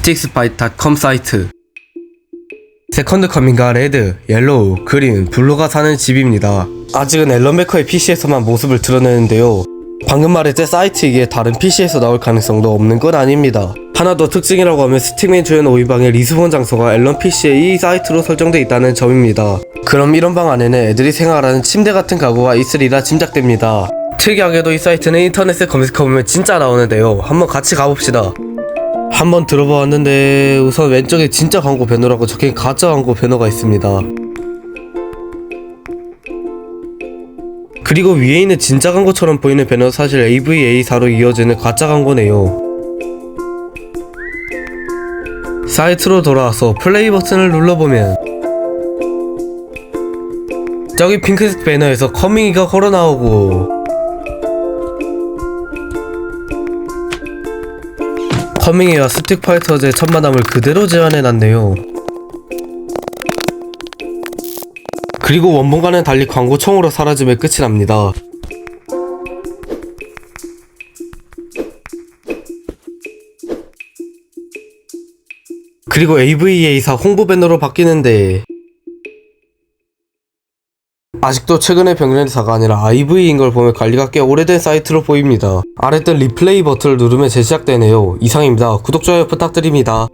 스틱스파이트닷컴 사이트 세컨드 커밍과 레드, 옐로우, 그린, 블루가 사는 집입니다. 아직은 앨런 베커의 PC에서만 모습을 드러내는데요. 방금 말했듯 사이트이기에 다른 PC에서 나올 가능성도 없는 건 아닙니다. 하나 더 특징이라고 하면 스팀의 주연 5인방의 리스본 장소가 앨런 PC의 이 사이트로 설정돼 있다는 점입니다. 그럼 이런 방 안에는 애들이 생활하는 침대 같은 가구가 있으리라 짐작됩니다. 특이하게도 이 사이트는 인터넷에 검색해보면 진짜 나오는데요. 한번 같이 가봅시다. 한번 들어보았는데 우선 왼쪽에 진짜 광고 배너라고 적힌 가짜 광고 배너가 있습니다. 그리고 위에 있는 진짜 광고처럼 보이는 배너 사실 AVA4로 이어지는 가짜 광고네요. 사이트로 돌아와서 플레이 버튼을 눌러보면 저기 핑크색 배너에서 커밍이가 걸어 나오고 커밍이와 스틱 파이터즈의 천만함을 그대로 재현해놨네요. 그리고 원본과는 달리 광고총으로 사라짐에 끝이 납니다. 그리고 AVA사 홍보 배너로 바뀌는데 아직도 최근의 병렬사가 아니라 IV인 걸 보면 관리가 꽤 오래된 사이트로 보입니다. 아래 뜬 리플레이 버튼을 누르면 재시작되네요. 이상입니다. 구독, 좋아요 부탁드립니다.